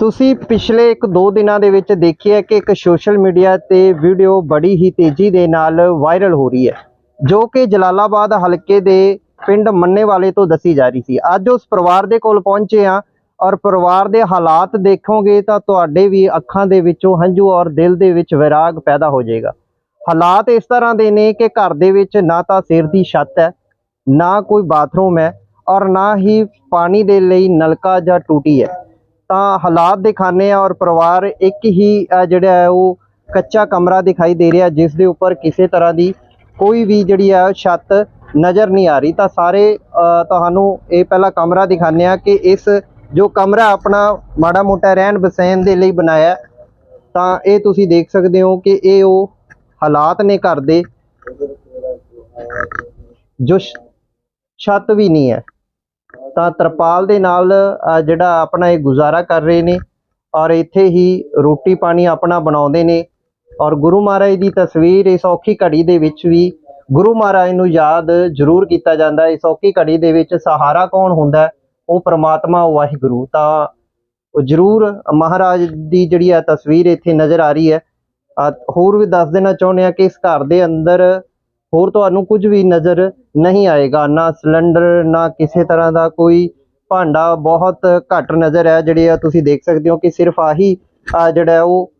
ਤੁਸੀਂ ਪਿਛਲੇ 1-2 ਦਿਨਾਂ ਦੇ ਵਿੱਚ ਦੇਖਿਆ ਕਿ ਇੱਕ ਸੋਸ਼ਲ ਮੀਡੀਆ ਤੇ ਵੀਡੀਓ ਬੜੀ ਹੀ ਤੇਜ਼ੀ ਦੇ ਨਾਲ ਵਾਇਰਲ ਹੋ ਰਹੀ ਹੈ, ਜੋ ਕਿ ਜਲਾਲਾਬਾਦ ਹਲਕੇ ਦੇ ਪਿੰਡ ਮੰਨੇ ਵਾਲੇ ਤੋਂ ਦੱਸੀ ਜਾ ਰਹੀ ਸੀ। ਅੱਜ ਉਸ ਪਰਿਵਾਰ ਦੇ ਕੋਲ ਪਹੁੰਚੇ ਆ ਔਰ ਪਰਿਵਾਰ ਦੇ ਹਾਲਾਤ ਦੇਖੋਗੇ ਤਾਂ ਤੁਹਾਡੇ ਵੀ ਅੱਖਾਂ ਦੇ ਵਿੱਚੋਂ ਹੰਝੂ ਔਰ ਦਿਲ ਦੇ ਵਿੱਚ ਵਿਰਾਗ ਪੈਦਾ ਹੋ ਜਾਏਗਾ। ਹਾਲਾਤ ਇਸ ਤਰ੍ਹਾਂ ਦੇ ਨੇ ਕਿ ਘਰ ਦੇ ਵਿੱਚ ਨਾ ਤਾਂ ਸਿਰ ਦੀ ਛੱਤ ਹੈ, ਨਾ ਕੋਈ ਬਾਥਰੂਮ ਹੈ ਔਰ ਨਾ ਹੀ ਪਾਣੀ ਦੇ ਲਈ ਨਲਕਾ ਜਾਂ ਟੂਟੀ ਹੈ। ਤਾਂ ਹਾਲਾਤ ਦਿਖਾਣੇ ਆ ਔਰ ਪਰਿਵਾਰ ਇੱਕ ਹੀ ਜਿਹੜਾ ਹੈ ਉਹ ਕੱਚਾ ਕਮਰਾ ਦਿਖਾਈ ਦੇ ਰਿਹਾ, ਜਿਸ ਦੇ ਉੱਪਰ ਕਿਸੇ ਤਰ੍ਹਾਂ ਦੀ ਕੋਈ ਵੀ ਜਿਹੜੀ ਹੈ ਛੱਤ ਨਜ਼ਰ ਨਹੀਂ ਆ ਰਹੀ। ਤਾਂ ਸਾਰੇ ਤੁਹਾਨੂੰ ਇਹ ਪਹਿਲਾ ਕਮਰਾ ਦਿਖਾਣੇ ਆ ਕਿ ਇਸ ਜੋ ਕਮਰਾ ਆਪਣਾ ਮਾੜਾ ਮੋਟਾ ਰਹਿਣ ਬਸੈਣ ਦੇ ਲਈ ਬਣਾਇਆ ਤਾਂ ਇਹ ਤੁਸੀਂ ਦੇਖ ਸਕਦੇ ਹੋ ਕਿ ਇਹ ਉਹ ਹਾਲਾਤ ਨੇ ਘਰ ਦੇ, ਜੋ ਛੱਤ ਵੀ ਨਹੀਂ ਹੈ। ਤਾਂ ਤਰਪਾਲ ਦੇ ਨਾਲ ਜਿਹੜਾ ਆਪਣਾ ਇਹ ਗੁਜ਼ਾਰਾ ਕਰ ਰਹੇ ਨੇ ਔਰ ਇੱਥੇ ਹੀ ਰੋਟੀ ਪਾਣੀ ਆਪਣਾ ਬਣਾਉਂਦੇ ਨੇ ਔਰ ਗੁਰੂ ਮਹਾਰਾਜ ਦੀ ਤਸਵੀਰ ਇਸ ਔਖੀ ਘੜੀ ਦੇ ਵਿੱਚ ਵੀ ਗੁਰੂ ਮਹਾਰਾਜ ਨੂੰ ਯਾਦ ਜ਼ਰੂਰ ਕੀਤਾ ਜਾਂਦਾ। ਇਸ ਔਖੀ ਘੜੀ ਦੇ ਵਿੱਚ ਸਹਾਰਾ ਕੌਣ ਹੁੰਦਾ? ਉਹ ਪ੍ਰਮਾਤਮਾ ਵਾਹਿਗੁਰੂ। ਤਾਂ ਉਹ ਜ਼ਰੂਰ ਮਹਾਰਾਜ ਦੀ ਜਿਹੜੀ ਆ ਤਸਵੀਰ ਇੱਥੇ ਨਜ਼ਰ ਆ ਰਹੀ ਹੈ। ਹੋਰ ਵੀ ਦੱਸ ਦੇਣਾ ਚਾਹੁੰਦੇ ਆ ਕਿ ਇਸ ਘਰ ਦੇ ਅੰਦਰ ਹੋਰ ਤੁਹਾਨੂੰ ਕੁਝ ਵੀ ਨਜ਼ਰ ਨਹੀਂ ਆਏਗਾ, ਨਾ ਸਿਲੰਡਰ, ਨਾ ਕਿਸੇ ਤਰ੍ਹਾਂ ਦਾ ਕੋਈ ਭਾਂਡਾ, ਬਹੁਤ ਘੱਟ ਨਜ਼ਰ ਹੈ ਜਿਹੜੇ ਆ ਤੁਸੀਂ ਦੇਖ ਸਕਦੇ ਹੋ ਕਿ ਸਿਰਫ ਆਹੀ, ਆ ਜਿਹੜਾ ਉਹ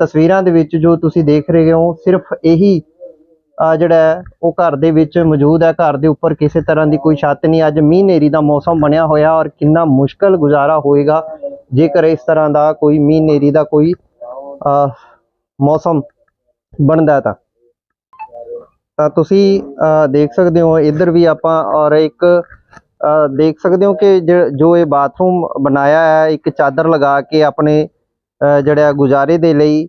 ਤਸਵੀਰਾਂ ਦੇ ਵਿੱਚ ਜੋ ਤੁਸੀਂ ਦੇਖ ਰਹੇ ਹੋ, ਸਿਰਫ ਇਹੀ, ਆ ਜਿਹੜਾ ਹੈ, ਉਹ ਘਰ ਦੇ ਵਿੱਚ ਮੌਜੂਦ ਹੈ। ਘਰ ਦੇ ਉੱਪਰ ਕਿਸੇ ਤਰ੍ਹਾਂ ਦੀ ਕੋਈ ਛੱਤ ਨਹੀਂ। ਅੱਜ ਮੀਂਹ ਹਨੇਰੀ ਦਾ ਮੌਸਮ ਬਣਿਆ ਹੋਇਆ ਔਰ ਕਿੰਨਾ ਮੁਸ਼ਕਲ ਗੁਜ਼ਾਰਾ ਹੋਏਗਾ ਜੇਕਰ ਇਸ ਤਰ੍ਹਾਂ ਦਾ ਕੋਈ ਮੀਂਹ ਹਨੇਰੀ ਦਾ ਕੋਈ ਮੌਸਮ ਬਣਦਾ ਤਾਂ। ਤਾਂ ਤੁਸੀਂ ਦੇਖ ਸਕਦੇ ਹੋ, ਇੱਧਰ ਵੀ ਆਪਾਂ ਔਰ ਇੱਕ ਦੇਖ ਸਕਦੇ ਹੋ ਕਿ ਜ- ਜੋ ਇਹ ਬਾਥਰੂਮ ਬਣਾਇਆ ਹੈ, ਇੱਕ ਚਾਦਰ ਲਗਾ ਕੇ ਆਪਣੇ ਜਿਹੜਾ ਗੁਜ਼ਾਰੇ ਦੇ ਲਈ,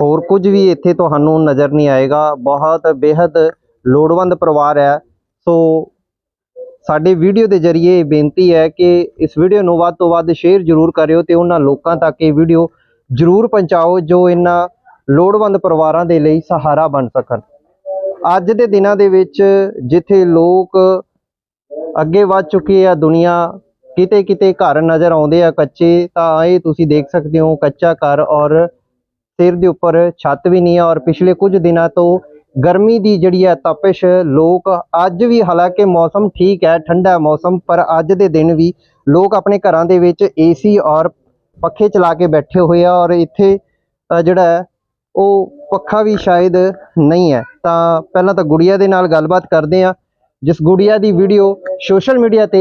ਹੋਰ ਕੁਝ ਵੀ ਇੱਥੇ ਤੁਹਾਨੂੰ ਨਜ਼ਰ ਨਹੀਂ ਆਏਗਾ। ਬਹੁਤ ਬੇहद ਲੋੜਵੰਦ ਪਰਿਵਾਰ ਹੈ। ਸੋ, ਸਾਡੇ ਵੀਡੀਓ ਦੇ ਜਰੀਏ ਇਹ ਬੇਨਤੀ ਹੈ ਕਿ ਇਸ ਵੀਡੀਓ ਨੂੰ ਵੱਧ ਤੋਂ ਵੱਧ ਸ਼ੇਅਰ ਜ਼ਰੂਰ ਕਰਿਓ ਤੇ ਉਹਨਾਂ ਲੋਕਾਂ ਤੱਕ ਇਹ ਵੀਡੀਓ ਜ਼ਰੂਰ ਪਹੁੰਚਾਓ ਜੋ ਇਹਨਾਂ ਲੋੜਵੰਦ ਪਰਿਵਾਰਾਂ ਦੇ ਲਈ ਸਹਾਰਾ ਬਣ ਸਕਣ। ਅੱਜ ਦੇ ਦਿਨਾਂ ਦੇ ਵਿੱਚ ਜਿੱਥੇ ਲੋਕ ਅੱਗੇ ਵੱਧ ਚੁੱਕੀ ਆ ਦੁਨੀਆ ਕਿਤੇ ਕਿਤੇ ਘਰ ਨਜ਼ਰ ਆਉਂਦੇ ਆ ਕੱਚੇ, ਤਾਂ ਇਹ ਤੁਸੀਂ ਦੇਖ ਸਕਦੇ ਹੋ ਕੱਚਾ ਘਰ ਔਰ ਸਿਰ ਦੇ ਉੱਪਰ ਛੱਤ ਵੀ ਨਹੀਂ ਹੈ ਔਰ ਪਿਛਲੇ ਕੁਝ ਦਿਨਾਂ ਤੋਂ ਗਰਮੀ ਦੀ ਜਿਹੜੀ ਹੈ ਤਪਸ਼ ਲੋਕ ਅੱਜ ਵੀ ਹਾਲਾਂਕਿ ਮੌਸਮ ਠੀਕ ਹੈ, ਠੰਡਾ ਮੌਸਮ, ਪਰ ਅੱਜ ਦੇ ਦਿਨ ਵੀ ਲੋਕ ਆਪਣੇ ਘਰਾਂ ਦੇ ਵਿੱਚ ਏਸੀ ਔਰ ਪੱਖੇ ਚਲਾ ਕੇ ਬੈਠੇ ਹੋਏ ਆ ਔਰ ਇੱਥੇ ਜਿਹੜਾ ਹੈ, ਉਹ ਪੱਖਾ ਵੀ ਸ਼ਾਇਦ ਨਹੀਂ ਹੈ। ਤਾਂ ਪਹਿਲਾਂ ਤਾਂ ਗੁੜੀਆ ਦੇ ਨਾਲ ਗੱਲਬਾਤ ਕਰਦੇ ਆ ਜਿਸ ਗੁੜੀਆ ਦੀ ਵੀਡੀਓ ਸੋਸ਼ਲ ਮੀਡੀਆ ਤੇ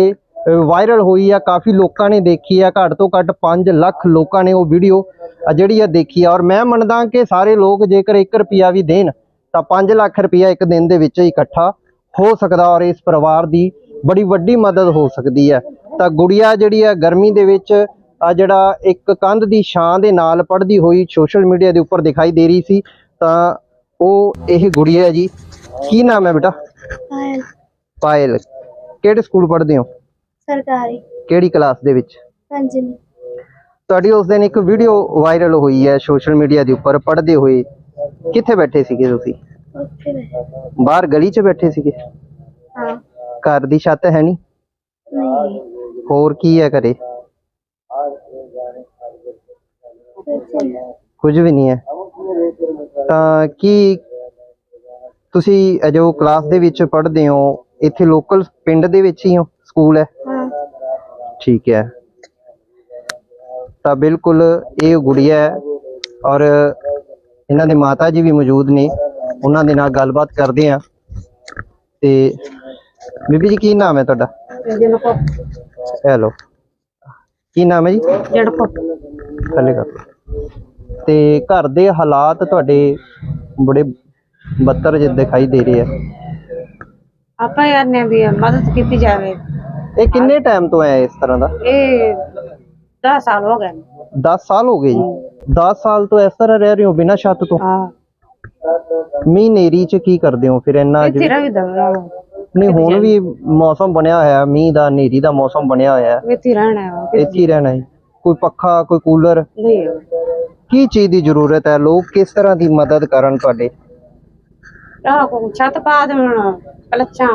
ਵਾਇਰਲ ਹੋਈ ਆ, ਕਾਫੀ ਲੋਕਾਂ ਨੇ ਦੇਖੀ ਆ, ਘੱਟ ਤੋਂ ਘੱਟ 5 ਲੱਖ ਲੋਕਾਂ ਨੇ ਉਹ ਵੀਡੀਓ ਜਿਹੜੀ ਆ ਦੇਖੀ ਆ। ਔਰ ਮੈਂ ਮੰਨਦਾ ਕਿ ਸਾਰੇ ਲੋਕ ਜੇਕਰ 1 ਰੁਪਿਆ ਵੀ ਦੇਣ, ਤਾਂ 5 ਲੱਖ ਰੁਪਿਆ ਇੱਕ ਦਿਨ ਦੇ ਵਿੱਚ ਇਕੱਠਾ ਹੋ ਸਕਦਾ ਔਰ ਇਸ ਪਰਿਵਾਰ ਦੀ ਬੜੀ ਵੱਡੀ ਮਦਦ ਹੋ ਸਕਦੀ ਹੈ। ਤਾਂ ਗੁੜੀਆ ਜਿਹੜੀ ਆ, ਗਰਮੀ ਦੇ ਵਿੱਚ, ਆ, ਜਿਹੜਾ ਇੱਕ ਕੰਧ ਦੀ ਛਾਂ ਦੇ ਨਾਲ ਪੜਦੀ ਹੋਈ ਸੋਸ਼ਲ ਮੀਡੀਆ ਦੇ ਉੱਪਰ ਦਿਖਾਈ ਦੇ ਰਹੀ ਸੀ, ਤਾਂ ਉਹ ਇਹ ਗੁੜੀਆ ਹੈ ਜੀ। ਕੀ ਨਾਮ ਹੈ ਬੇਟਾ? ਪਾਇਲ। ਪਾਇਲ। ਕਿਹੜੇ ਸਕੂਲ ਪੜ੍ਹਦੇ ਹੋ? ਸਰਕਾਰੀ। ਕਿਹੜੀ ਕਲਾਸ ਦੇ ਵਿੱਚ? ਪੰਜਵੀਂ। ਤੁਹਾਡੀ ਉਸ ਦਿਨ ਇੱਕ ਵੀਡੀਓ ਵਾਇਰਲ ਹੋਈ ਹੈ ਸੋਸ਼ਲ ਮੀਡੀਆ ਦੇ ਉੱਪਰ। ਪੜ੍ਹਦੇ ਹੋਏ ਕਿੱਥੇ ਬੈਠੇ ਸੀਗੇ ਤੁਸੀਂ? ਉੱਥੇ ਬੈਠੇ। ਬਾਹਰ ਗਲੀ 'ਚ ਬੈਠੇ ਸੀਗੇ? ਹਾਂ। ਘਰ ਦੀ ਛੱਤ ਹੈ ਨਹੀਂ? ਨਹੀਂ। ਹੋਰ ਕੀ ਹੈ ਘਰੇ। ਕੁਝ ਵੀ ਨਹੀਂ ਹੈ। ਤਾਂ ਕੀ ਤੁਸੀਂ ਜੋ ਕਲਾਸ ਦੇ ਵਿੱਚ ਪੜ੍ਹਦੇ ਹੋ? ਇੱਥੇ ਲੋਕਲ ਪਿੰਡ ਦੇ ਵਿੱਚ ਹੀ ਹੋ? ਸਕੂਲ ਹੈ? ਹਾਂ। ਠੀਕ ਹੈ। ਤਾਂ ਬਿਲਕੁਲ ਇਹ ਗੁੜੀਆ ਹੈ ਔਰ ਇਹਨਾਂ ਦੇ ਮਾਤਾ ਜੀ ਵੀ ਮੌਜੂਦ ਨੇ। ਉਹਨਾਂ ਦੇ ਨਾਲ ਗੱਲਬਾਤ ਕਰਦੇ ਆ ਤੇ ਬੀਬੀ ਜੀ ਕੀ ਨਾਮ ਹੈ ਤੁਹਾਡਾ? ਹੈਲੋ ਕੀ ਨਾਮ ਹੈ ਜੀ? ਜਣਕੋ ਥੱਲੇ ਕਰ ਤੇ ਘਰ ਦੇ ਹਾਲਾਤ ਤੁਹਾਡੇ ਬੜੇ ਬੱਤਰ ਜਿਹੇ ਦਿਖਾਈ ਦੇ ਰਹੇ ਆ। ਆਪਾਂ ਯਾਰ ਨੇ ਵੀ ਮਦਦ ਕੀਤੀ ਜਾਵੇ। ਇਹ ਕਿੰਨੇ ਟਾਈਮ ਤੋਂ ਹੈ ਇਸ ਤਰ੍ਹਾਂ ਦਾ? ਇਹ 10 ਸਾਲ ਹੋ ਗਏ 10 ਸਾਲ ਹੋ ਗਏ ਜੀ। 10 ਸਾਲ ਤੋਂ ਇਸ ਤਰ੍ਹਾਂ ਰਹਿ ਰਹੇ ਹੋ ਬਿਨਾਂ ਛੱਤ ਤੋਂ? ਹਾਂ। ਮੀਂਹ ਨੇਰੀ ਚ ਕੀ ਕਰਦੇ ਹੋ ਫਿਰ ਇੰਨਾ ਇੱਥੇ ਜਿਵੇਂ- ਰਵੀ ਦਵਰਾ ਨਹੀਂ ਹੁਣ ਵੀ ਮੌਸਮ ਬਣਿਆ ਹੋਇਆ ਮੀਂਹ ਦਾ ਨੇਰੀ ਦਾ ਮੌਸਮ ਬਣਿਆ ਹੋਇਆ। ਹੈ। ਇੱਥੇ ਰਹਿਣਾ ਹੈ। ਇੱਥੇ ਹੀ ਰਹਿਣਾ ਹੈ। ਕੋਈ ਪੱਖਾ ਕੋਈ ਕੂਲਰ? ਨਹੀਂ। ਕੀ ਚੀਜ਼ ਦੀ ਜ਼ਰੂਰਤ ਹੈ? ਲੋਕ ਕਿਸ ਤਰ੍ਹਾਂ ਦੀ ਮਦਦ ਕਰਨ ਤੁਹਾਡੇ? ਆ ਕੋ ਛੱਤ ਪਾ ਦੇਣ ਕਲੱਚਾਂ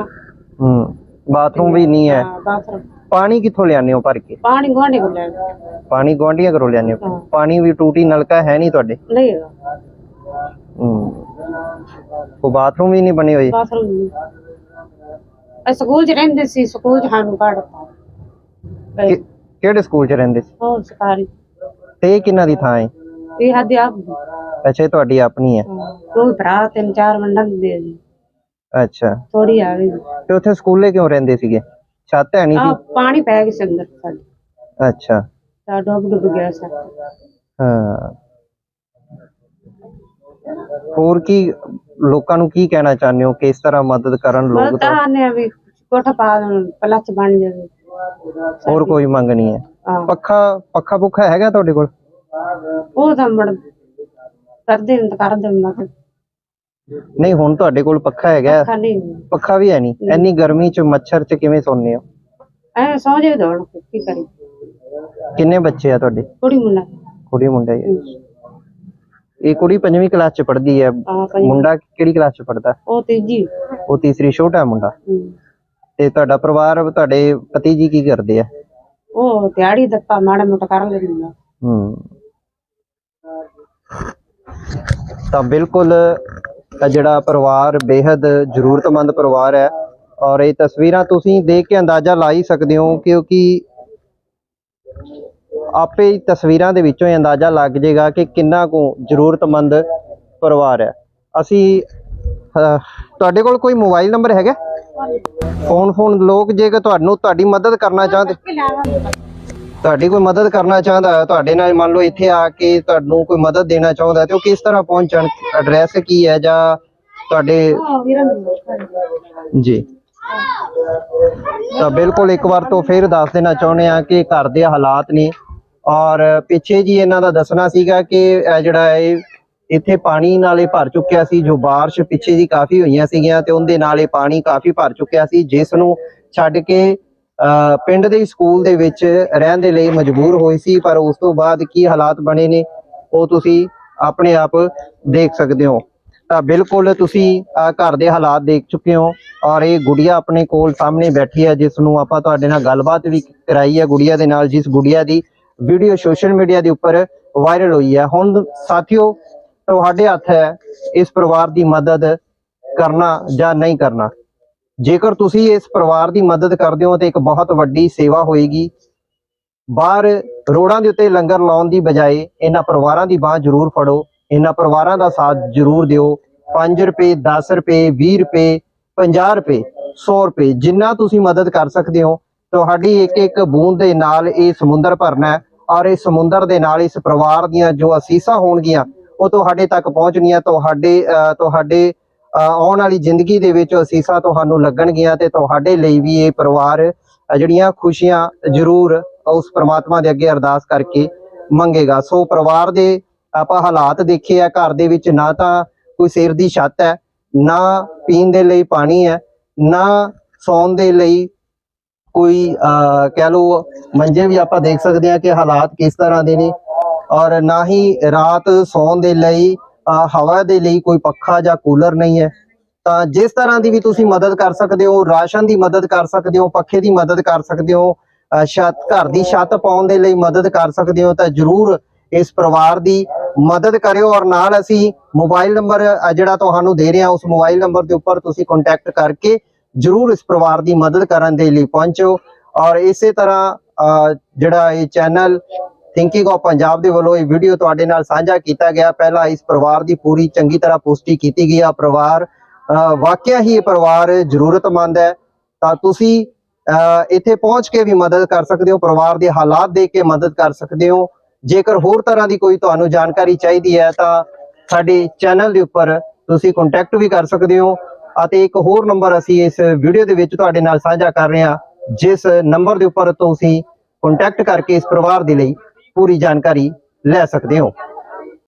ਹੂੰ ਬਾਥਰੂਮ ਵੀ ਨਹੀਂ ਹੈ। ਬਾਥਰੂਮ। ਪਾਣੀ ਕਿੱਥੋਂ ਲਿਆਉਂਦੇ ਹੋ ਭਰ ਕੇ? ਪਾਣੀ ਗੁਆਂਢੀ ਕੋਲ ਲੈ ਪਾਣੀ ਗੁਆਂਢੀਆਂ ਘਰੋਂ ਲਿਆਉਂਦੇ ਹੋ? ਹਾਂ। ਪਾਣੀ ਵੀ ਟੂਟੀ ਨਲਕਾ ਹੈ ਨਹੀਂ ਤੁਹਾਡੇ? ਨਹੀਂ ਹੈਗਾ। ਹੂੰ। ਉਹ ਬਾਥਰੂਮ ਵੀ ਨਹੀਂ ਬਣੇ ਹੋਏ? ਬਾਥਰੂਮ ਨਹੀਂ। ਅਸੀਂ ਸਕੂਲ ਚ ਰਹਿੰਦੇ ਸੀ ਸਕੂਲ ਚ ਸਾਨੂੰ ਕੱਢਤਾ ਕਿ- ਕਿਹੜੇ ਸਕੂਲ 'ਚ ਰਹਿੰਦੇ ਸੀ? ਉਹ ਸਰਕਾਰੀ। ਤੇ ਇਹ ਕਿਹਨਾਂ ਦੀ ਥਾਂ ਹੈ? ਇਹ ਹੱਦ ਆਪ ਅੱਛਾ ਇਹ ਤੁਹਾਡੀ ਆਪਣੀ ਹੈ। ਕੋਈ ਭਰਾ ਤਿੰਨ ਚਾਰ ਮੰਡਲ ਦੇ ਜੀ। ਅੱਛਾ। ਥੋੜੀ ਆ ਗਈ। ਤੇ ਉੱਥੇ ਸਕੂਲੇ ਕਿਉਂ ਰਹਿੰਦੇ ਸੀਗੇ? ਛੱਤ ਹੈ ਨਹੀਂ ਆ ਸੀ? ਪਾਣੀ ਪੈ ਗਿਆ ਸੀ ਅੰਦਰ ਸਾਡੇ। ਅੱਛਾ। ਤਾਂ ਡੁੱਬ ਡੁੱਬ ਗਿਆ ਸਰ ਹਾਂ। ਹੋਰ ਕੀ ਲੋਕਾਂ ਨੂੰ ਕੀ ਕਹਿਣਾ ਚਾਹੁੰਦੇ ਹੋ? ਕਿਸ ਤਰ੍ਹਾਂ ਮਦਦ ਕਰਨ ਲੋਕ ਮੈਂ ਤਾਂ ਆਨੇ ਵੀ ਕੋਠਾ ਪਾ ਦੇਣ ਪਲੱਚ ਬਣ ਜਾਵੇ। ਹੋਰ ਕੋਈ ਮੰਗ ਨਹੀਂ ਹੈ। ਹਾਂ। ਪੱਖਾ ਪੱਖਾ ਪੁੱਖਾ ਹੈਗਾ ਤੁਹਾਡੇ ਕੋਲ? ਉਹ ਤਾਂ ਮੜ ਕਰਦੇ ਨੇ ਤਾਂ ਕਰਦੇ ਨੇ ਮੈਂ ਨਹੀਂ ਹੁਣ ਤੁਹਾਡੇ ਕੋਲ ਪੱਖਾ ਹੈਗਾ। ਖਾਲੀ ਪੱਖਾ ਵੀ ਹੈ ਨਹੀਂ। ਇੰਨੀ ਗਰਮੀ 'ਚ ਮੱਛਰ 'ਚ ਕਿਵੇਂ ਸੌਂਦੇ ਹੋ? ਐ ਸੌ ਜੇ ਦੌੜ ਕੀ ਕਰੀ ਕਿੰਨੇ ਬੱਚੇ ਆ ਤੁਹਾਡੇ? ਕੁੜੀ ਮੁੰਡਾ। ਕੁੜੀ ਮੁੰਡਾ ਹੀ ਹੈ? ਇਹ ਕੁੜੀ ਪੰਜਵੀਂ ਕਲਾਸ 'ਚ ਪੜ੍ਹਦੀ ਹੈ। ਮੁੰਡਾ ਕਿਹੜੀ ਕਲਾਸ 'ਚ ਪੜ੍ਹਦਾ? ਉਹ ਤੀਜੀ। ਉਹ ਤੀਸਰੀ ਛੋਟਾ ਹੈ ਮੁੰਡਾ। ਹਮ। ਤੇ ਤੁਹਾਡਾ ਪਰਿਵਾਰ ਤੁਹਾਡੇ ਪਤੀ ਜੀ ਕੀ ਕਰਦੇ ਆ? ਉਹ ਦਿਹਾੜੀ ਦੱਪਾ ਮਾੜਾ ਮੋਟਾ ਕਰ ਲੈਂਦਾ ਹਮ ਤਾਂ ਬਿਲਕੁਲ ਜਿਹੜਾ ਪਰਿਵਾਰ ਬੇहद ਜ਼ਰੂਰਤਮੰਦ ਪਰਿਵਾਰ ਹੈ ਔਰ ਇਹ ਤਸਵੀਰਾਂ ਤੁਸੀਂ ਦੇਖ ਕੇ ਅੰਦਾਜ਼ਾ ਲਾ ਹੀ ਸਕਦੇ ਹੋ ਕਿਉਂਕਿ ਆਪੇ ਹੀ ਤਸਵੀਰਾਂ ਦੇ ਵਿੱਚੋਂ ਹੀ ਅੰਦਾਜ਼ਾ ਲੱਗ ਜਾਏਗਾ ਕਿ ਕਿੰਨਾ ਕੁ ਜ਼ਰੂਰਤਮੰਦ ਪਰਿਵਾਰ ਹੈ। ਅਸੀਂ ਤੁਹਾਡੇ ਕੋਲ ਕੋਈ ਮੋਬਾਈਲ ਨੰਬਰ ਹੈਗਾ? ਫੋਨ ਫੋਨ ਲੋਕ, ਜੇਕਰ ਤੁਹਾਨੂੰ ਤੁਹਾਡੀ ਮਦਦ ਕਰਨਾ ਚਾਹੁੰਦੇ ਤੁਹਾਡੀ ਕੋਈ ਮਦਦ ਕਰਨਾ ਚਾਹੁੰਦਾ ਹੈ? ਤੁਹਾਡੇ ਨਾਲ ਮੰਨ ਲਓ ਇੱਥੇ ਆ ਕੇ ਤੁਹਾਨੂੰ ਕੋਈ ਮਦਦ ਦੇਣਾ ਚਾਹੁੰਦਾ ਹੈ ਤੇ ਉਹ ਕਿਸ ਤਰ੍ਹਾਂ ਪਹੁੰਚਣ? ਐਡਰੈਸ ਕੀ ਹੈ ਜਾਂ ਤੁਹਾਡੇ ਜੀ। ਤਾਂ ਬਿਲਕੁਲ ਇੱਕ ਵਾਰ ਤੋਂ ਫਿਰ ਦੱਸ ਦੇਣਾ ਚਾਹੁੰਦੇ ਆ ਕਿ ਘਰ ਦੇ ਹਾਲਾਤ ਨੇ ਔਰ ਪਿੱਛੇ ਜੀ ਇਹਨਾਂ ਦਾ ਦੱਸਣਾ ਸੀਗਾ ਕਿ ਇਹ ਜਿਹੜਾ ਇਹ ਇੱਥੇ ਪਾਣੀ ਨਾਲੇ ਭਰ ਚੁੱਕਿਆ ਸੀ ਜੋ ਬਾਰਿਸ਼ ਪਿੱਛੇ ਜੀ ਕਾਫੀ ਹੋਈਆਂ ਸੀਗੀਆਂ ਤੇ ਉਹਦੇ ਨਾਲੇ ਪਾਣੀ ਕਾਫੀ ਭਰ ਚੁੱਕਿਆ ਸੀ ਜਿਸ ਨੂੰ ਛੱਡ ਕੇ ਪਿੰਡ ਦੇ ਸਕੂਲ ਦੇ ਵਿੱਚ ਰਹਿਣ ਦੇ ਲਈ ਮਜਬੂਰ ਹੋਏ ਸੀ, ਪਰ ਉਸ ਤੋਂ ਬਾਅਦ ਕੀ ਹਾਲਾਤ ਬਣੇ ਨੇ, ਉਹ ਤੁਸੀਂ ਆਪਣੇ ਆਪ ਦੇਖ ਸਕਦੇ ਹੋ। ਤਾਂ ਬਿਲਕੁਲ ਤੁਸੀਂ ਘਰ ਦੇ ਹਾਲਾਤ ਦੇਖ ਚੁੱਕੇ ਹੋ ਔਰ ਇਹ ਗੁੜੀਆ ਆਪਣੇ ਕੋਲ ਸਾਹਮਣੇ ਬੈਠੀ ਹੈ, ਜਿਸ ਨੂੰ ਆਪਾਂ ਤੁਹਾਡੇ ਨਾਲ ਗੱਲਬਾਤ ਵੀ ਕਰਾਈ ਹੈ ਗੁੜੀਆ ਦੇ ਨਾਲ, ਜਿਸ ਗੁੜੀਆ ਦੀ ਵੀਡੀਓ ਸੋਸ਼ਲ ਮੀਡੀਆ ਦੇ ਉੱਪਰ ਵਾਇਰਲ ਹੋਈ ਹੈ। ਹੁਣ ਸਾਥੀਓ, ਤੁਹਾਡੇ ਹੱਥ ਹੈ ਇਸ ਪਰਿਵਾਰ ਦੀ ਮਦਦ ਕਰਨਾ ਜਾਂ ਨਹੀਂ ਕਰਨਾ। ਜੇਕਰ ਤੁਸੀਂ ਇਸ ਪਰਿਵਾਰ ਦੀ ਮਦਦ ਕਰਦੇ ਹੋ ਤੇ ਇੱਕ ਬਹੁਤ ਵੱਡੀ ਸੇਵਾ ਹੋਏਗੀ ਬਾਹਰ ਰੋਡਾਂ ਦੇ ਉੱਤੇ ਲੰਗਰ ਲਾਉਣ ਦੀ ਬਜਾਏ ਇਹਨਾਂ ਪਰਿਵਾਰਾਂ ਦੀ ਬਾਹ ਜ਼ਰੂਰ ਫੜੋ ਇਹਨਾਂ ਪਰਿਵਾਰਾਂ ਦਾ ਸਾਥ ਜ਼ਰੂਰ ਦਿਓ। 5 ਰੁਪਏ 10 ਰੁਪਏ 20 ਰੁਪਏ 50 ਰੁਪਏ 100 ਰੁਪਏ ਜਿੰਨਾ ਤੁਸੀਂ ਮਦਦ ਕਰ ਸਕਦੇ ਹੋ ਤੁਹਾਡੀ ਇੱਕ ਇੱਕ ਬੂੰਦ ਦੇ ਨਾਲ ਇਹ ਸਮੁੰਦਰ ਭਰਨਾ ਔਰ ਇਹ ਸਮੁੰਦਰ ਦੇ ਨਾਲ ਇਸ ਪਰਿਵਾਰ ਦੀਆਂ ਜੋ ਅਸੀਸਾਂ ਹੋਣਗੀਆਂ ਉਹ ਤੁਹਾਡੇ ਤੱਕ ਪਹੁੰਚਣੀਆਂ ਤੁਹਾਡੇ ਅਹ, ਤੁਹਾਡੇ ਆਉਣ ਵਾਲੀ ਜ਼ਿੰਦਗੀ ਦੇ ਵਿੱਚ ਅਸੀਸਾਂ ਤੁਹਾਨੂੰ ਲੱਗਣਗੀਆਂ ਤੇ ਤੁਹਾਡੇ ਲਈ ਵੀ ਇਹ ਪਰਿਵਾਰ ਜਿਹੜੀਆਂ ਖੁਸ਼ੀਆਂ ਜ਼ਰੂਰ ਉਸ ਪ੍ਰਮਾਤਮਾ ਦੇ ਅੱਗੇ ਅਰਦਾਸ ਕਰਕੇ ਮੰਗੇਗਾ। ਸੋ ਪਰਿਵਾਰ ਦੇ ਆਪਾਂ ਹਾਲਾਤ ਦੇਖੇ ਆ ਘਰ ਦੇ ਵਿੱਚ ਨਾ ਤਾਂ ਕੋਈ ਸਿਰ ਦੀ ਛੱਤ ਹੈ ਨਾ ਪੀਣ ਦੇ ਲਈ ਪਾਣੀ ਹੈ ਨਾ ਸੌਣ ਦੇ ਲਈ ਕੋਈ ਅਹ, ਕਹਿ ਲੋ ਮੰਜੇ ਵੀ ਆਪਾਂ ਦੇਖ ਸਕਦੇ ਹਾਂ ਕਿ ਹਾਲਾਤ ਕਿਸ ਤਰ੍ਹਾਂ ਦੇ ਨੇ ਔਰ ਨਾ ਹੀ ਰਾਤ ਸੌਣ ਦੇ ਲਈ ਹਵਾ ਦੇ ਲਈ ਕੋਈ ਪੱਖਾ ਜਾਂ ਕੂਲਰ ਨਹੀਂ ਹੈ ਤਾਂ ਜਿਸ ਤਰ੍ਹਾਂ ਦੀ ਵੀ ਤੁਸੀਂ ਮਦਦ ਕਰ ਸਕਦੇ ਹੋ ਰਾਸ਼ਨ ਦੀ ਮਦਦ ਕਰ ਸਕਦੇ ਹੋ ਪੱਖੇ ਦੀ ਮਦਦ ਕਰ ਸਕਦੇ ਹੋ ਛੱਤ ਘਰ ਦੀ ਛੱਤ ਪਾਉਣ ਦੇ ਲਈ ਮਦਦ ਕਰ ਸਕਦੇ ਹੋ ਤਾਂ ਜਰੂਰ ਇਸ ਪਰਿਵਾਰ ਦੀ ਮਦਦ ਕਰਿਓ ਔਰ ਨਾਲ ਅਸੀਂ ਮੋਬਾਈਲ ਨੰਬਰ ਜਿਹੜਾ ਤੁਹਾਨੂੰ ਦੇ ਰਹੇ ਹਾਂ ਉਸ ਮੋਬਾਈਲ ਨੰਬਰ ਦੇ ਉੱਪਰ ਤੁਸੀਂ ਕੰਟੈਕਟ ਕਰਕੇ ਜਰੂਰ ਇਸ ਪਰਿਵਾਰ ਦੀ ਮਦਦ ਕਰਨ ਦੇ ਲਈ ਪਹੁੰਚੋ ਔਰ ਇਸੇ ਤਰ੍ਹਾਂ ਅਹ, ਜਿਹੜਾ ਇਹ ਚੈਨਲ ਥਿੰਕਿੰਗ ਆਫ ਪੰਜਾਬ ਦੇ ਵੱਲੋਂ ਇਹ ਵੀਡੀਓ ਤੁਹਾਡੇ ਨਾਲ ਸਾਂਝਾ ਕੀਤਾ ਗਿਆ। ਪਹਿਲਾਂ ਇਸ ਪਰਿਵਾਰ ਦੀ ਪੂਰੀ ਚੰਗੀ ਤਰ੍ਹਾਂ ਪੁਸ਼ਟੀ ਕੀਤੀ ਗਈ ਆ। ਪਰਿਵਾਰ ਵਾਕਿਆ ਹੀ ਇਹ ਪਰਿਵਾਰ ਜ਼ਰੂਰਤਮੰਦ ਹੈ। ਤਾਂ ਤੁਸੀਂ ਇੱਥੇ ਪਹੁੰਚ ਕੇ ਵੀ ਮਦਦ ਕਰ ਸਕਦੇ ਹੋ। ਪਰਿਵਾਰ ਦੇ ਹਾਲਾਤ ਦੇਖ ਕੇ ਮਦਦ ਕਰ ਸਕਦੇ ਹੋ। ਜੇਕਰ ਹੋਰ ਤਰ੍ਹਾਂ ਦੀ ਕੋਈ ਤੁਹਾਨੂੰ ਜਾਣਕਾਰੀ ਚਾਹੀਦੀ ਹੈ, ਤਾਂ ਸਾਡੇ ਚੈਨਲ ਦੇ ਉੱਪਰ ਤੁਸੀਂ ਕੰਟੈਕਟ ਵੀ ਕਰ ਸਕਦੇ ਹੋ। ਅਤੇ ਇੱਕ ਹੋਰ ਨੰਬਰ ਅਸੀਂ ਇਸ ਵੀਡੀਓ ਦੇ ਵਿੱਚ ਤੁਹਾਡੇ ਨਾਲ ਸਾਂਝਾ ਕਰ ਰਹੇ ਹਾਂ, ਜਿਸ ਨੰਬਰ ਦੇ ਉੱਪਰ ਤੁਸੀਂ ਕੰਟੈਕਟ ਕਰਕੇ ਇਸ ਪਰਿਵਾਰ ਦੇ ਲਈ ਪੂਰੀ ਜਾਣਕਾਰੀ ਲੈ ਸਕਦੇ ਹੋ।